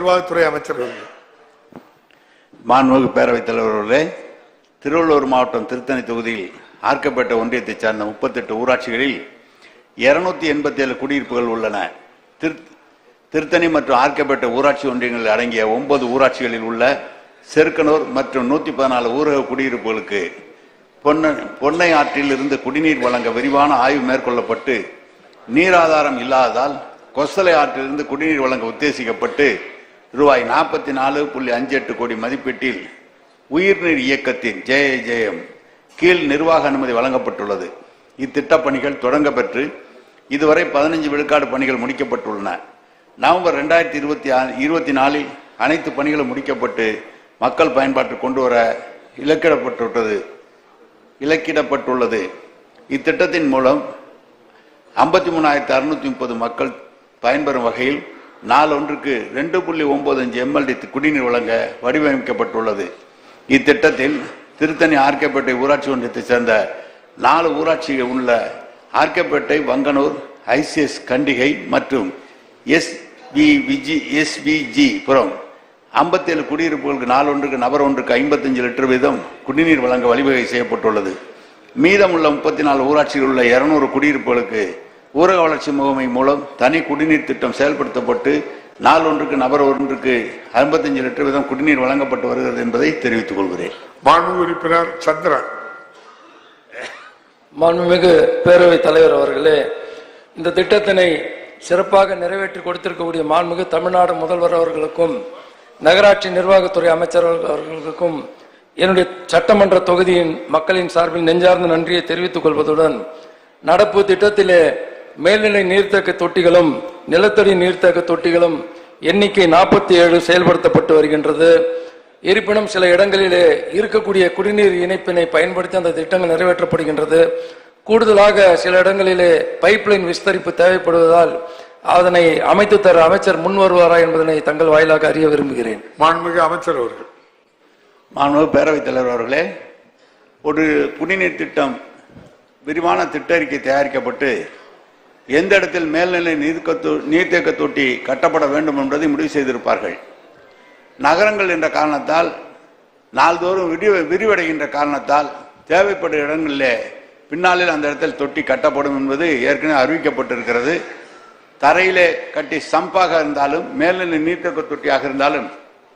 நிர்வாகத்துறை அமைச்சர் மாண்புமிகு பேரவைத் தலைவர் அவர்களே திருவள்ளூர் மாவட்டம் திருத்தணி தொகுதியில் ஆர்க்கப்பட்ட ஒன்றியத்தைச் சார்ந்த முப்பத்தெட்டு ஊராட்சிகளில் இருநூத்தி எண்பத்தி ஏழு குடியிருப்புகள் உள்ளன. திருத்தணி மற்றும் ஆர்க்கப்பட்ட ஊராட்சி ஒன்றியங்களில் அடங்கிய ஒன்பது ஊராட்சிகளில் உள்ள செருக்கனூர் மற்றும் நூத்தி பதினாலு ஊரக குடியிருப்புகளுக்கு பொன்ன பொன்னை ஆற்றில் இருந்து குடிநீர் வழங்க விரிவான ஆய்வு மேற்கொள்ளப்பட்டு நீராதாரம் இல்லாததால் கொசலை ஆற்றிலிருந்து குடிநீர் வழங்க உத்தேசிக்கப்பட்டு ரூபாய் நாற்பத்தி நாலு புள்ளி அஞ்சு எட்டு கோடி மதிப்பீட்டில் உயிர்நீர் இயக்கத்தின் ஜெய ஜெயம் கீழ் நிர்வாக அனுமதி வழங்கப்பட்டுள்ளது. இத்திட்டப் பணிகள் தொடங்க பெற்று இதுவரை பதினஞ்சு விழுக்காடு பணிகள் முடிக்கப்பட்டுள்ளன. நவம்பர் ரெண்டாயிரத்தி இருபத்தி இருபத்தி நாலில் அனைத்து பணிகளும் முடிக்கப்பட்டு மக்கள் பயன்பாட்டு கொண்டு வர இலக்கிடப்பட்டுள்ளது இலக்கிடப்பட்டுள்ளது. இத்திட்டத்தின் மூலம் ஐம்பத்தி மூணாயிரத்தி அறுநூத்தி முப்பது மக்கள் பயன்பெறும் வகையில் நாலு ஒன்றுக்கு ரெண்டு புள்ளி ஒன்பது அஞ்சு எம்எல்டி குடிநீர் வழங்க வடிவமைக்கப்பட்டுள்ளது. இத்திட்டத்தில் திருத்தணி ஆர்கேப்பேட்டை ஊராட்சி ஒன்றியத்தைச் சேர்ந்த நாலு ஊராட்சிகள் உள்ள ஆர்கேப்பேட்டை வங்கனூர் ஐசிஎஸ் கண்டிகை மற்றும் எஸ் வி விஜி எஸ்விஜி புறம் ஐம்பத்தேழு குடியிருப்புகளுக்கு நாளொன்றுக்கு நபர் ஒன்றுக்கு ஐம்பத்தஞ்சு லிட்டர் வீதம் குடிநீர் வழங்க வழிவகை செய்யப்பட்டுள்ளது. மீதமுள்ள முப்பத்தி நாலு ஊராட்சியில் உள்ள இருநூறு குடியிருப்புகளுக்கு ஊரக வளர்ச்சி முகமை மூலம் தனி குடிநீர் திட்டம் செயல்படுத்தப்பட்டு நாள் ஒன்றுக்கு நபர் ஒன்றுக்கு ஐம்பத்தஞ்சு லிட்டர் வீதம் குடிநீர் வழங்கப்பட்டு வருகிறது என்பதை தெரிவித்துக் கொள்கிறேன். மாண்பு உறுப்பினர் சந்திரன். மாண்புமிகு பேரவைத் தலைவர் அவர்களே இந்த திட்டத்தினை சிறப்பாக நிறைவேற்றி கொடுத்திருக்கக்கூடிய மாண்புமிகு தமிழ்நாடு முதல்வர் அவர்களுக்கும் நகராட்சி நிர்வாகத்துறை அமைச்சர் அவர்களுக்கும் என்னுடைய சட்டமன்ற தொகுதியின் மக்களின் சார்பில் நெஞ்சார்ந்த நன்றியை தெரிவித்துக் கொள்வதுடன் நடப்பு திட்டத்திலே மேல்நிலை நீர்த்தேக்க தொட்டிகளும் நிலத்தடி நீர்த்தேக்க தொட்டிகளும் எண்ணிக்கை நாற்பத்தி ஏழு செயல்படுத்தப்பட்டு வருகின்றது. இருப்பினும் சில இடங்களிலே இருக்கக்கூடிய குடிநீர் இணைப்பினை பயன்படுத்தி அந்த திட்டங்கள் நிறைவேற்றப்படுகின்றது. கூடுதலாக சில இடங்களிலே பைப்லைன் விஸ்தரிப்பு தேவைப்படுவதால் அதனை அமைத்து தர அமைச்சர் முன் வருவாரா என்பதனை தங்கள் வாயிலாக அறிய விரும்புகிறேன். மாண்புமிகு அமைச்சர் அவர்கள். மாண்புமிகு பேரவைத் தலைவர் அவர்களே ஒரு குடிநீர் திட்டம் விரிவான திட்ட அறிக்கை தயாரிக்கப்பட்டு எந்த இடத்தில் மேல்நிலை நீர்க்கத்தொ நீர்த்தேக்க தொட்டி கட்டப்பட வேண்டும் என்பதை முடிவு செய்திருப்பார்கள். நகரங்கள் என்ற காரணத்தால் நாள்தோறும் விரிவ விரிவடைகின்ற காரணத்தால் தேவைப்படும் இடங்களிலே பின்னாளில் அந்த இடத்தில் தொட்டி கட்டப்படும் என்பது ஏற்கனவே அறிவிக்கப்பட்டிருக்கிறது. தரையிலே கட்டி சம்பாக இருந்தாலும் மேல்நிலை நீர்த்தேக்க தொட்டியாக இருந்தாலும்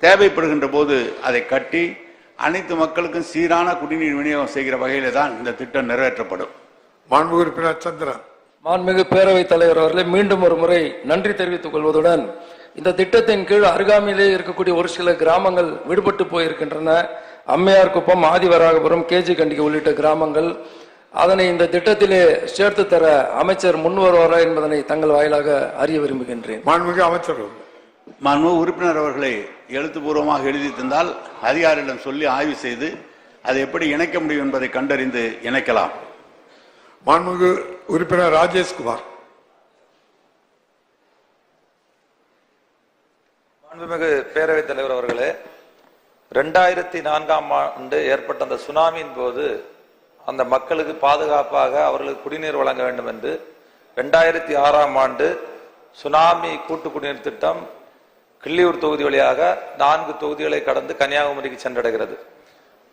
தேவைப்படுகின்ற போது அதை கட்டி அனைத்து மக்களுக்கும் சீரான குடிநீர் விநியோகம் செய்கிற வகையிலே தான் இந்த திட்டம் நிறைவேற்றப்படும். மாண்பு உறுப்பினர் சந்திரன். மாண்புமிகு பேரவைத் தலைவர் அவர்களே மீண்டும் ஒரு முறை நன்றி தெரிவித்துக் கொள்வதுடன் இந்த திட்டத்தின் கீழ் அருகாமையிலே இருக்கக்கூடிய ஒரு சில கிராமங்கள் விடுபட்டு போயிருக்கின்றன. அம்மையார் குப்பம் ஆதிவராகபுரம் கேஜி கண்டிகை உள்ளிட்ட கிராமங்கள். அதனை இந்த திட்டத்திலே சேர்த்து தர அமைச்சர் முன் வருவாரா என்பதனை தங்கள் வாயிலாக அறிய விரும்புகின்றேன். மாண்புமிகு அமைச்சர் அவர்கள் மனு உறுப்பினர் அவர்களை எழுத்துப்பூர்வமாக எழுதி தந்தால் அதிகாரியிடம் சொல்லி ஆய்வு செய்து அதை எப்படி இணைக்க முடியும் என்பதை கண்டறிந்து இணைக்கலாம். மாண்புமிகு உறுப்பினர் ராஜேஷ்குமார் மாண்புமிகு பேரவைத் தலைவர் அவர்களே ரெண்டாயிரத்தி நான்காம் ஆண்டு ஏற்பட்ட அந்த சுனாமியின் போது அந்த மக்களுக்கு பாதுகாப்பாக அவர்களுக்கு குடிநீர் வழங்க வேண்டும் என்று ரெண்டாயிரத்தி ஆறாம் ஆண்டு சுனாமி கூட்டு குடிநீர் திட்டம் கிள்ளியூர் தொகுதி வழியாக நான்கு தொகுதிகளை கடந்து கன்னியாகுமரிக்கு சென்றடைகிறது.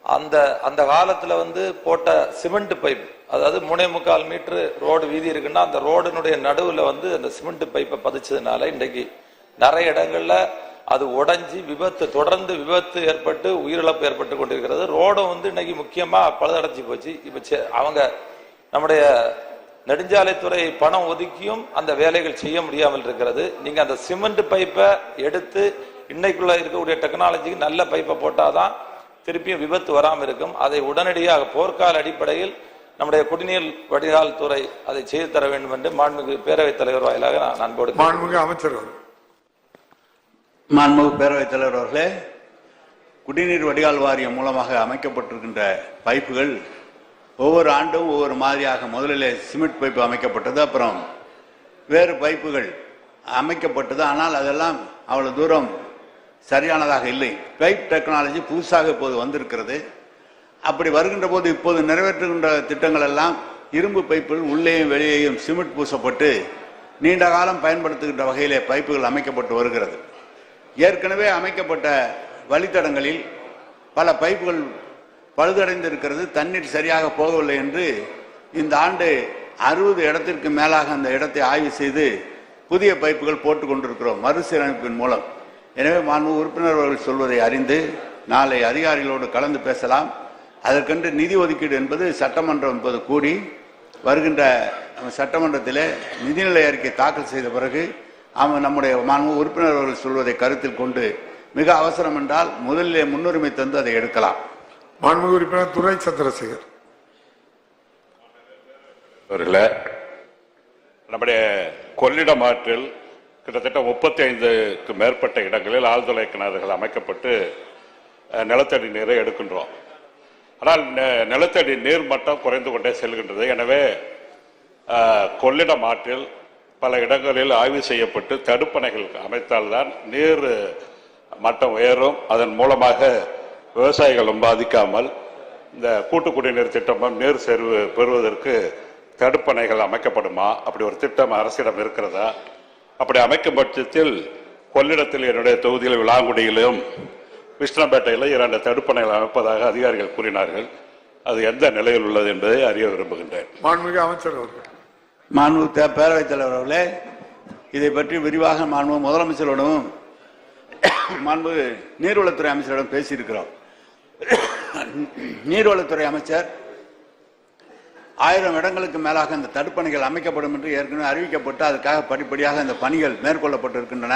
அந்த அந்த காலத்தில் வந்து போட்ட சிமெண்ட் பைப் அதாவது மூணே முக்கால் மீட்ரு ரோடு வீதி இருக்குன்னா அந்த ரோடினுடைய நடுவில் வந்து அந்த சிமெண்ட் பைப்பை பதிச்சதுனால இன்றைக்கு நிறைய இடங்களில் அது உடஞ்சி விபத்து தொடர்ந்து விபத்து ஏற்பட்டு உயிரிழப்பு ஏற்பட்டு கொண்டிருக்கிறது. ரோடும் வந்து இன்னைக்கு முக்கியமாக பழுதடைஞ்சு போச்சு. இப்போ செ- அவங்க நம்முடைய நெடுஞ்சாலைத்துறை பணம் ஒதுக்கியும் அந்த வேலைகள் செய்ய முடியாமல் இருக்கிறது. நீங்கள் அந்த சிமெண்ட் பைப்பை எடுத்து இன்னைக்குள்ள இருக்கக்கூடிய டெக்னாலஜிக்கு நல்ல பைப்பை போட்டாதான் திருப்பியும் விபத்து வராமல் இருக்கும். அதை உடனடியாக போர்க்கால அடிப்படையில் நம்முடைய குடிநீர் வடிகால் துறை அதை செய்து தர வேண்டும் என்று மாண்புமிகு பேரவைத் தலைவர் வாயிலாக நான் அன்போடு மாண்புமிகு அமைச்சர் மாண்புமிகு பேரவைத் தலைவர் அவர்களே குடிநீர் வடிகால் வாரியம் மூலமாக அமைக்கப்பட்டிருக்கின்ற பைப்புகள் ஒவ்வொரு ஆண்டும் ஒவ்வொரு மாதிரியாக முதலிலே சிமெண்ட் பைப்பு அமைக்கப்பட்டது அப்புறம் வேறு பைப்புகள் அமைக்கப்பட்டது. ஆனால் அதெல்லாம் அவ்வளவு தூரம் சரியானதாக இல்லை. பைப் டெக்னாலஜி புதுசாக இப்போது வந்திருக்கிறது. அப்படி வருகின்ற போது இப்போது நிறைவேற்றுகின்ற திட்டங்கள் எல்லாம் இரும்பு பைப்புகள் உள்ளேயும் வெளியேயும் சிமெண்ட் பூசப்பட்டு நீண்ட காலம் பயன்படுத்துகின்ற வகையிலே பைப்புகள் அமைக்கப்பட்டு வருகிறது. ஏற்கனவே அமைக்கப்பட்ட வழித்தடங்களில் பல பைப்புகள் பழுதடைந்திருக்கிறது. தண்ணீர் சரியாக போகவில்லை என்று இந்த ஆண்டு அறுபது இடத்திற்கு மேலாக அந்த இடத்தை ஆய்வு செய்து புதிய பைப்புகள் போட்டு கொண்டிருக்கிறோம் மறுசீரமைப்பின் மூலம். எனவே மாண்பு உறுப்பினர் அவர்கள் சொல்வதை அறிந்து நாளை அதிகாரிகளோடு கலந்து பேசலாம். அதற்கென்று நிதி ஒதுக்கீடு என்பது சட்டமன்றம் என்பது கூடி வருகின்ற சட்டமன்றத்திலே நிதிநிலை அறிக்கை தாக்கல் செய்த பிறகு அவன் நம்முடைய மாண்பு உறுப்பினர் அவர்கள் சொல்வதை கருத்தில் கொண்டு மிக அவசரம் என்றால் முதலிலே முன்னுரிமை தந்து அதை எடுக்கலாம். மாண்புமிகு உறுப்பினர் துரை சந்திரசேகர். அவர்களே நம்முடைய கொள்ளிடம் ஆற்றில் கிட்டத்தட்ட முப்பத்தி ஐந்துக்கு மேற்பட்ட இடங்களில் ஆழ்துளை கிணறுகள் அமைக்கப்பட்டு நிலத்தடி நீரை எடுக்கின்றோம். ஆனால் நெ- நிலத்தடி நீர் மட்டம் குறைந்து கொண்டே செல்கின்றது. எனவே கொள்ளிடம் ஆற்றில் பல இடங்களில் ஆய்வு செய்யப்பட்டு தடுப்பணைகள் அமைத்தால்தான் நீர் மட்டம் உயரும். அதன் மூலமாக விவசாயிகளும் பாதிக்காமல் இந்த கூட்டு குடிநீர் திட்டமும் நீர் சேர்வு பெறுவதற்கு தடுப்பணைகள் அமைக்கப்படுமா? அப்படி ஒரு திட்டம் அரசிடம் இருக்கிறதா? அப்படி அமைக்கும் பட்சத்தில் கொள்ளிடத்தில் என்னுடைய தொகுதியில் விளாங்குடியிலும் கிருஷ்ணப்பேட்டையில் இரண்டு தடுப்பணைகள் அமைப்பதாக அதிகாரிகள் கூறினார்கள். அது எந்த நிலையில் உள்ளது என்பதை அறிய விரும்புகின்றேன். மாண்புமிகு அமைச்சர் அவர்கள். மாண்பு தே- பேரவைத் தலைவர் அவர்களே இதை பற்றி விரிவாக மாண்பு முதலமைச்சரோடும் மாண்பு நீர்வளத்துறை அமைச்சரிடம் பேசியிருக்கிறோம். நீர்வளத்துறை அமைச்சர் ஆயிரம் இடங்களுக்கு மேலாக இந்த தடுப்பணைகள் அமைக்கப்படும் என்று ஏற்கனவே அறிவிக்கப்பட்டு அதற்காக படிப்படியாக இந்த பணிகள் மேற்கொள்ளப்பட்டிருக்கின்றன.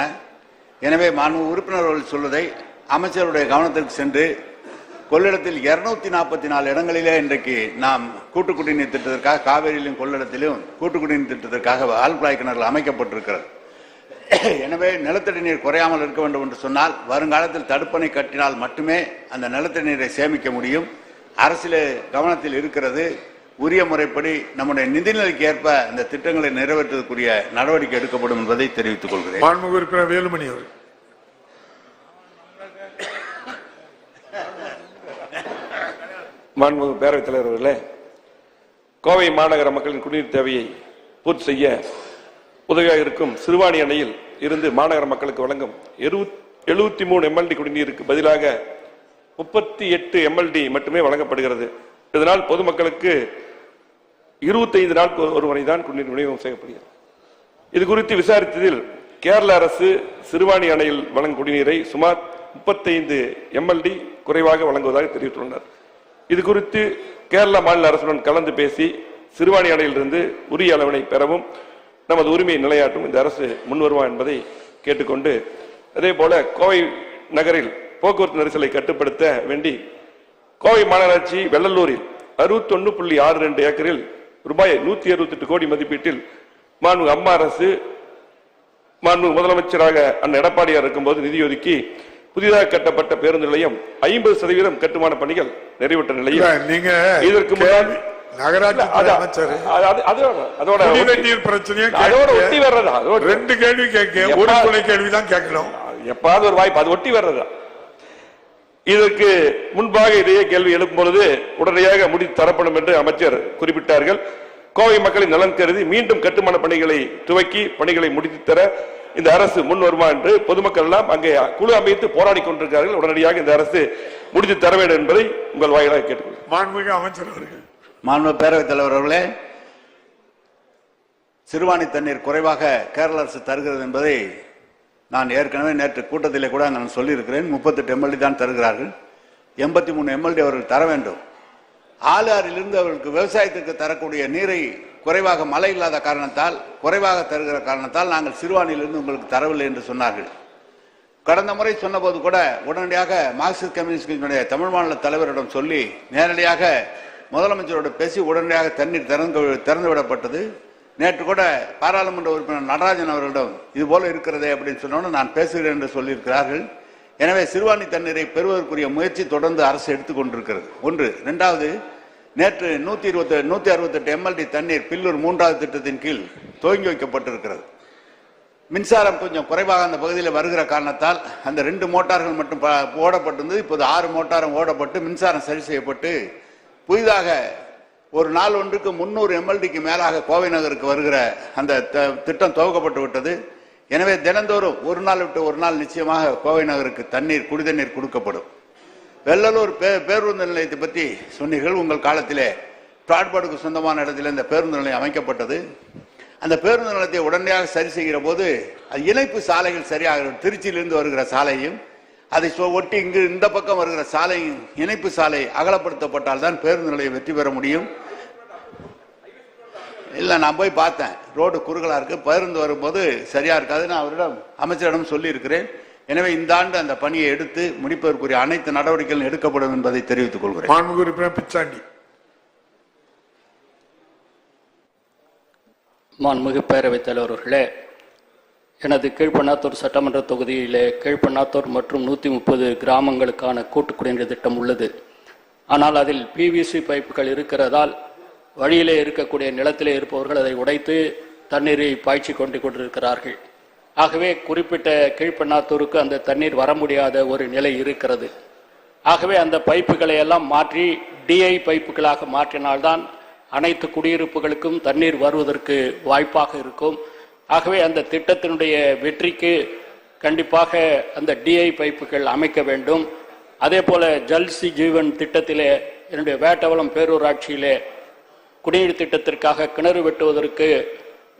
எனவே மாண்பு உறுப்பினர்கள் சொல்வதை அமைச்சருடைய கவனத்திற்கு சென்று கொள்ளிடத்தில் இருநூத்தி நாற்பத்தி நாலு இடங்களிலே இன்றைக்கு நாம் கூட்டு குடிநீர் திட்டத்திற்காக காவேரியிலும் கொள்ளிடத்திலும் கூட்டு குடிநீர் திட்டத்திற்காக ஆழ்குழாய் கிணறுகள் அமைக்கப்பட்டிருக்கிறது. எனவே நிலத்தடி நீர் குறையாமல் இருக்க வேண்டும் என்று சொன்னால் வருங்காலத்தில் தடுப்பணை கட்டினால் மட்டுமே அந்த நிலத்தடி நீரை சேமிக்க முடியும். அரசியல் கவனத்தில் இருக்கிறது. உரிய முறைப்படி நம்முடைய நிதிநிலைக்கு ஏற்ப இந்த திட்டங்களை நிறைவேற்றுவதற்குரிய நடவடிக்கை எடுக்கப்படும் என்பதை தெரிவித்துக் கொள்கிறேன். மாண்புமிகு உறுப்பினர் வேலுமணி அவர்கள். மாண்புமிகு பேரவைத் தலைவர் அவர்களே கோவை மாநகர மக்களின் குடிநீர் தேவையை பூர்த்தி செய்ய உதவியாக இருக்கும் சிறுவாணி அணையில் இருந்து மாநகர மக்களுக்கு வழங்கும் எழுபத்தி மூணு எம்எல்டி குடிநீருக்கு பதிலாக முப்பத்தி எட்டு எம்எல்டி மட்டுமே வழங்கப்படுகிறது. இதனால் பொதுமக்களுக்கு இருபத்தைந்து நாட்கள் ஒருவரை தான் குடிநீர் விநியோகம் செய்யப்படுகிறது. இது குறித்து விசாரித்ததில் கேரள அரசு சிறுவாணி அணையில் வழங்கும் குடிநீரை சுமார் முப்பத்தைந்து எம்எல்டி குறைவாக வழங்குவதாக தெரிவித்துள்ளனர். இது குறித்து கேரள மாநில அரசுடன் கலந்து பேசி சிறுவாணி அணையிலிருந்து உரிய அளவினை பெறவும் நமது உரிமையை நிலையாட்டும் இந்த அரசு முன்வருமா என்பதை கேட்டுக்கொண்டு அதே போல கோவை நகரில் போக்குவரத்து நெரிசலை கட்டுப்படுத்த வேண்டி கோவை மாநகராட்சி வெள்ளலூரில் அறுபத்தொன்னு புள்ளி ஆறு ரெண்டு ஏக்கரில் ரூபாய் நூத்தி அறுபத்தி எட்டு கோடி மதிப்பீட்டில் மாண்பு அம்மா அரசு மாண்பு முதலமைச்சராக அண்ணன் எடப்பாடியார் இருக்கும்போது நிதி ஒதுக்கி புதிதாக கட்டப்பட்ட பேருந்து நிலையம் ஐம்பது சதவீதம் கட்டுமான பணிகள் நிறைவேற்ற நிலையில். நீங்க இதற்கு முன்னால் ரெண்டு கேள்வி கேட்க ஒரு கேள்வி தான் கேட்கணும். எப்பாவது ஒரு வாய்ப்பு. அது ஒட்டி வர்றதா? இதற்கு முன்பாக இதையே கேள்வி எழுப்பும் பொழுது உடனடியாக முடித்து தரப்படும் என்று அமைச்சர் குறிப்பிட்டார்கள். கோவை மக்களின் நலன் கருதி மீண்டும் கட்டுமான பணிகளை துவக்கி பணிகளை முடித்து தர இந்த அரசு முன் வருமா என்று பொதுமக்கள் எல்லாம் அங்கே குழு அமைத்து போராடி கொண்டிருக்கிறார்கள். உடனடியாக இந்த அரசு முடித்து தர வேண்டும் என்பதை உங்கள் வாயிலாக கேட்டுக்கொள்கிறேன். மாண்புமிகு அமைச்சர் அவர்கள். மாண்பு பேரவைத் தலைவர் அவர்களே சிறுவாணி தண்ணீர் குறைவாக கேரள அரசு தருகிறது என்பதை நான் ஏற்கனவே நேற்று கூட்டத்திலே கூட நான் சொல்லியிருக்கிறேன். முப்பத்தெட்டு எம்எல்டி தான் தருகிறார்கள். எண்பத்தி மூணு எம்எல்டி அவர்கள் தர வேண்டும். ஆளாறிலிருந்து அவர்களுக்கு விவசாயத்திற்கு தரக்கூடிய நீரை குறைவாக மழை இல்லாத காரணத்தால் குறைவாக தருகிற காரணத்தால் நாங்கள் சிறுவாணியிலிருந்து உங்களுக்கு தரவில்லை என்று சொன்னார்கள். கடந்த முறை சொன்னபோது கூட உடனடியாக மார்க்சிஸ்ட் கம்யூனிஸ்ட் கட்சியினுடைய தமிழ் மாநில தலைவரிடம் சொல்லி நேரடியாக முதலமைச்சரோடு பேசி உடனடியாக தண்ணீர் திறந்து திறந்து விடப்பட்டது நேற்று கூட பாராளுமன்ற உறுப்பினர் நடராஜன் அவர்களிடம் இது போல இருக்கிறதே அப்படின்னு சொன்னோன்னு நான் பேசுகிறேன் என்று சொல்லியிருக்கிறார்கள். எனவே சிறுவாணி தண்ணீரை பெறுவதற்குரிய முயற்சி தொடர்ந்து அரசு எடுத்துக்கொண்டிருக்கிறது ஒன்று. ரெண்டாவது நேற்று நூற்றி இருபத்தி நூற்றி அறுபத்தெட்டு எம்எல்டி தண்ணீர் பில்லூர் மூன்றாவது திட்டத்தின் கீழ் துவங்கி வைக்கப்பட்டிருக்கிறது. மின்சாரம் கொஞ்சம் குறைவாக அந்த பகுதியில் வருகிற காரணத்தால் அந்த ரெண்டு மோட்டார்கள் மட்டும் ஓடப்பட்டிருந்தது. இப்போது ஆறு மோட்டாரும் ஓடப்பட்டு மின்சாரம் சரி செய்யப்பட்டு புதிதாக ஒரு நாள் ஒன்றுக்கு முன்னூறு எம்எல்டிக்கு மேலாக கோவை நகருக்கு வருகிற அந்த த- திட்டம் துவக்கப்பட்டு விட்டது. எனவே தினந்தோறும் ஒரு நாள் விட்டு ஒரு நாள் நிச்சயமாக கோவை நகருக்கு தண்ணீர் குடிதண்ணீர் கொடுக்கப்படும். வெள்ளலூர் பே பேருந்து நிலையத்தை பற்றி சொன்னீர்கள். உங்கள் காலத்திலே பிராட்பாடுக்கு சொந்தமான இடத்துல இந்த பேருந்து நிலையம் அமைக்கப்பட்டது. அந்த பேருந்து நிலையத்தை உடனடியாக சரி செய்கிற போது அது இணைப்பு சாலைகள் சரியாக திருச்சியிலிருந்து வருகிற சாலையும் அதை சொ- ஒட்டி இங்கு இந்த பக்கம் வருகிற சாலை இணைப்பு சாலை அகலப்படுத்தப்பட்டால் தான் பேருந்து நிலையம் வெற்றி பெற முடியும். இல்ல நான் போய் பார்த்தேன். ரோடு குறுகலா இருக்கு. பேருந்து வரும்போது சரியா இருக்காது நான் அவரிடம் அமைச்சரிடம் சொல்லி இருக்கிறேன் எனவே இந்த ஆண்டு அந்த பணியை எடுத்து முடிப்பதற்குரிய அனைத்து நடவடிக்கைகளும் எடுக்கப்படும் என்பதை தெரிவித்துக் கொள்கிறேன். பிச்சாண்டி. மாண்புமிகு பேரவைத் தலைவர் அவர்களே எனது கீழ்பண்ணாத்தூர் சட்டமன்ற தொகுதியிலே கீழ்பண்ணாத்தூர் மற்றும் நூற்றி முப்பது கிராமங்களுக்கான கூட்டு குடிநீர் திட்டம் உள்ளது. ஆனால் அதில் பிவிசி பைப்புகள் இருக்கிறதால் வழியிலே இருக்கக்கூடிய நிலத்திலே இருப்பவர்கள் அதை உடைத்து தண்ணீரை பாய்ச்சி கொண்டு கொண்டிருக்கிறார்கள். ஆகவே குறிப்பிட்ட கீழ்பண்ணாத்தூருக்கு அந்த தண்ணீர் வர முடியாத ஒரு நிலை இருக்கிறது. ஆகவே அந்த பைப்புகளை எல்லாம் மாற்றி டிஐ பைப்புகளாக மாற்றினால்தான் அனைத்து குடியிருப்புகளுக்கும் தண்ணீர் வருவதற்கு வாய்ப்பாக இருக்கும். ஆகவே அந்த திட்டத்தினுடைய வெற்றிக்கு கண்டிப்பாக அந்த டிஐ பைப்புகள் அமைக்க வேண்டும். அதே போல ஜல்சி ஜீவன் திட்டத்திலே என்னுடைய வேட்டவளம் பேரூராட்சியிலே குடிநீர் திட்டத்திற்காக கிணறு வெட்டுவதற்கு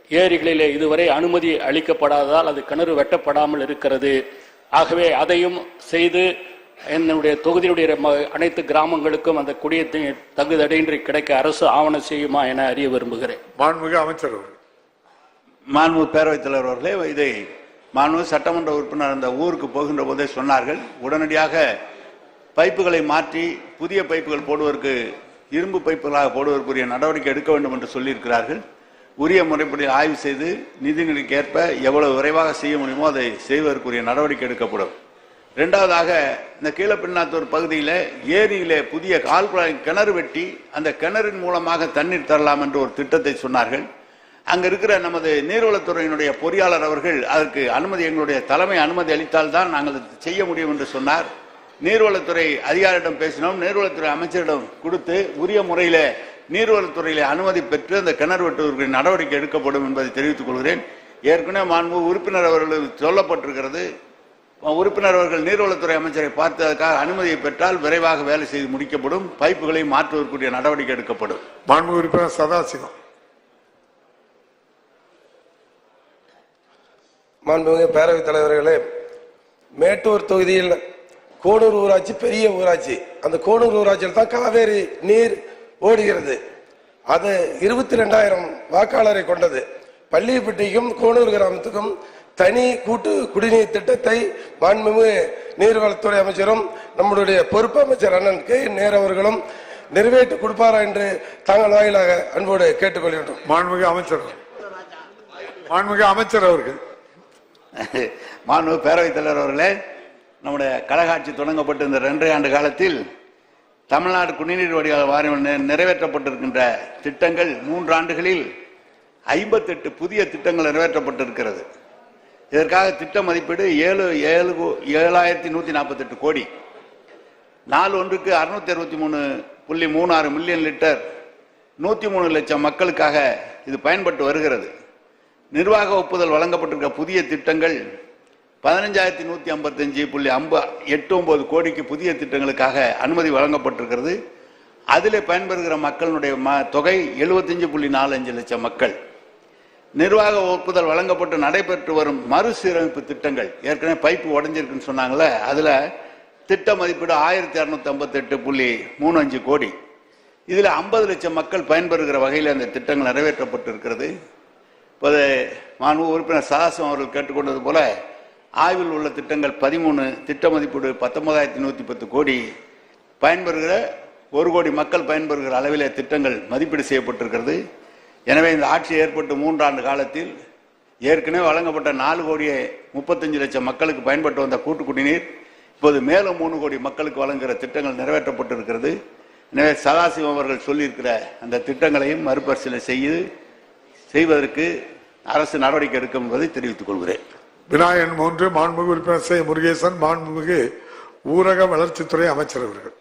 ஏரிகளிலே இதுவரை அனுமதி அளிக்கப்படாததால் அது கிணறு வெட்டப்படாமல் இருக்கிறது. ஆகவே அதையும் செய்து என்னுடைய தொகுதியுடைய ம- அனைத்து கிராமங்களுக்கும் அந்த குடிநீர் தகுதடையின்றி தங்குதடையின்றி கிடைக்க அரசு ஆவணம் செய்யுமா என அறிய விரும்புகிறேன். மாண்புமிகு அமைச்சர் அவர்கள் மாண்பு பேரவைத் தலைவர் அவர்களே இதை மாண்பு சட்டமன்ற உறுப்பினர் அந்த ஊருக்கு போகின்ற போதே சொன்னார்கள். உடனடியாக பைப்புகளை மாற்றி புதிய பைப்புகள் போடுவதற்கு இரும்பு பைப்புகளாக போடுவதற்குரிய நடவடிக்கை எடுக்க வேண்டும் என்று சொல்லியிருக்கிறார்கள். உரிய முறைப்படி ஆய்வு செய்து நிதிநிலைக்கு ஏற்ப எவ்வளவு விரைவாக செய்ய முடியுமோ அதை செய்வதற்குரிய நடவடிக்கை எடுக்கப்படும். ரெண்டாவதாக இந்த கீழப்பின்னாத்தூர் பகுதியில் ஏரியிலே புதிய கால்குழாய் கிணறு வெட்டி அந்த கிணறின் மூலமாக தண்ணீர் தரலாம் என்று ஒரு திட்டத்தை சொன்னார்கள். அங்க இருக்கிற நமது நீர்வளத்துறையினுடைய பொறியாளர் அவர்கள் அதற்கு அனுமதி எங்களுடைய தலைமை அனுமதி அளித்தால் தான் நாங்கள் செய்ய முடியும் என்று சொன்னார். நீர்வளத்துறை அதிகாரியிடம் பேசினோம். நீர்வளத்துறை அமைச்சரிடம் கொடுத்து உரிய முறையில் நீர்வளத்துறையில அனுமதி பெற்று அந்த கிணறு வெட்டுவதற்கு நடவடிக்கை எடுக்கப்படும் என்பதை தெரிவித்துக் கொள்கிறேன். ஏற்கனவே மாண்பு உறுப்பினர் அவர்களுக்கு சொல்லப்பட்டிருக்கிறது. உறுப்பினர் அவர்கள் நீர்வளத்துறை அமைச்சரை பார்த்து அதற்காக அனுமதியை பெற்றால் விரைவாக வேலை செய்து முடிக்கப்படும். பைப்புகளை மாற்றுவதற்குரிய நடவடிக்கை எடுக்கப்படும். மாண்பு உறுப்பினர் சதாசிவம். மாண்புமிகு பேரவைத் தலைவர்களே மேட்டூர் தொகுதியில் கோனூர் ஊராட்சி பெரிய ஊராட்சி. அந்த கோனூர் ஊராட்சியில் தான் காவேரி நீர் ஓடுகிறது. அது இருபத்தி ரெண்டாயிரம் வாக்காளரை கொண்டது. பள்ளிப்பட்டிக்கும் கோனூர் கிராமத்துக்கும் தனி கூட்டு குடிநீர் திட்டத்தை மாண்புமிகு நீர்வளத்துறை அமைச்சரும் நம்முடைய பொறுப்பு அமைச்சர் அண்ணன் கே. நேர் அவர்களும் நிறைவேற்றி கொடுப்பாரா என்று தாங்கள் வாயிலாக அன்போடு கேட்டுக்கொள்கின்றோம். மாண்புமிகு அமைச்சர் மாண்புமிகு அமைச்சர் அவர்கள் மாண்பு பேரவைத் தலைவர் அவர்களே நம்முடைய கழகாட்சி தொடங்கப்பட்டு இந்த ரெண்டரை ஆண்டு காலத்தில் தமிழ்நாடு குடிநீர் வடிகால் வாரியம் நிறைவேற்றப்பட்டிருக்கின்ற திட்டங்கள் மூன்று ஆண்டுகளில் ஐம்பத்தெட்டு புதிய திட்டங்கள் நிறைவேற்றப்பட்டிருக்கிறது. இதற்காக திட்ட மதிப்பீடு ஏழு ஏழு ஏழாயிரத்தி நூற்றி நாற்பத்தெட்டு கோடி. நாள் ஒன்றுக்கு அறுநூத்தி அறுபத்தி மூணு புள்ளி மூணு ஆறு மில்லியன் லிட்டர் நூற்றி மூணு லட்சம் மக்களுக்காக இது பயன்பட்டு வருகிறது. நிர்வாக ஒப்புதல் வழங்கப்பட்டிருக்க புதிய திட்டங்கள் பதினஞ்சாயிரத்தி நூற்றி ஐம்பத்தஞ்சு புள்ளி ஐம்ப எட்டு ஒம்பது கோடிக்கு புதிய திட்டங்களுக்காக அனுமதி வழங்கப்பட்டிருக்கிறது. அதிலே பயன்பெறுகிற மக்களுடைய ம- தொகை எழுபத்தஞ்சு புள்ளி நாலஞ்சு லட்சம் மக்கள். நிர்வாக ஒப்புதல் வழங்கப்பட்டு நடைபெற்று வரும் மறுசீரமைப்பு திட்டங்கள் ஏற்கனவே பைப்பு உடஞ்சிருக்குன்னு சொன்னாங்களே அதில் திட்ட மதிப்பீடு ஆயிரத்தி இரநூத்தி ஐம்பத்தெட்டு புள்ளி மூணு அஞ்சு கோடி. இதில் ஐம்பது லட்சம் மக்கள் பயன்பெறுகிற வகையில் அந்த திட்டங்கள் நிறைவேற்றப்பட்டிருக்கிறது. இப்போது மாண்பு உறுப்பினர் சதாசிவம் அவர்கள் கேட்டுக்கொண்டது போல ஆய்வில் உள்ள திட்டங்கள் பதிமூணு திட்ட மதிப்பீடு பத்தொன்பதாயிரத்தி நூற்றி பத்து கோடி. பயன்பெறுகிற ஒரு கோடி மக்கள் பயன்பெறுகிற அளவிலே திட்டங்கள் மதிப்பீடு செய்யப்பட்டிருக்கிறது. எனவே இந்த ஆட்சி ஏற்பட்டு மூன்றாண்டு காலத்தில் ஏற்கனவே வழங்கப்பட்ட நாலு கோடியே முப்பத்தஞ்சு லட்சம் மக்களுக்கு பயன்பட்டு வந்த கூட்டு குடிநீர் இப்போது மேலும் மூணு கோடி மக்களுக்கு வழங்குகிற திட்டங்கள் நிறைவேற்றப்பட்டிருக்கிறது. எனவே சதாசிவம் அவர்கள் சொல்லியிருக்கிற அந்த திட்டங்களையும் மறுபரிசீலனை செய்து செய்வதற்கு அரசு நடவடிக்கை எடுக்கும் என்பதை தெரிவித்துக் கொள்கிறேன். விநாயகன் மூன்று மாண்புமிகு உறுப்பினர் முருகேசன் மாண்புமிகு ஊரக வளர்ச்சித்துறை அமைச்சர் அவர்கள்.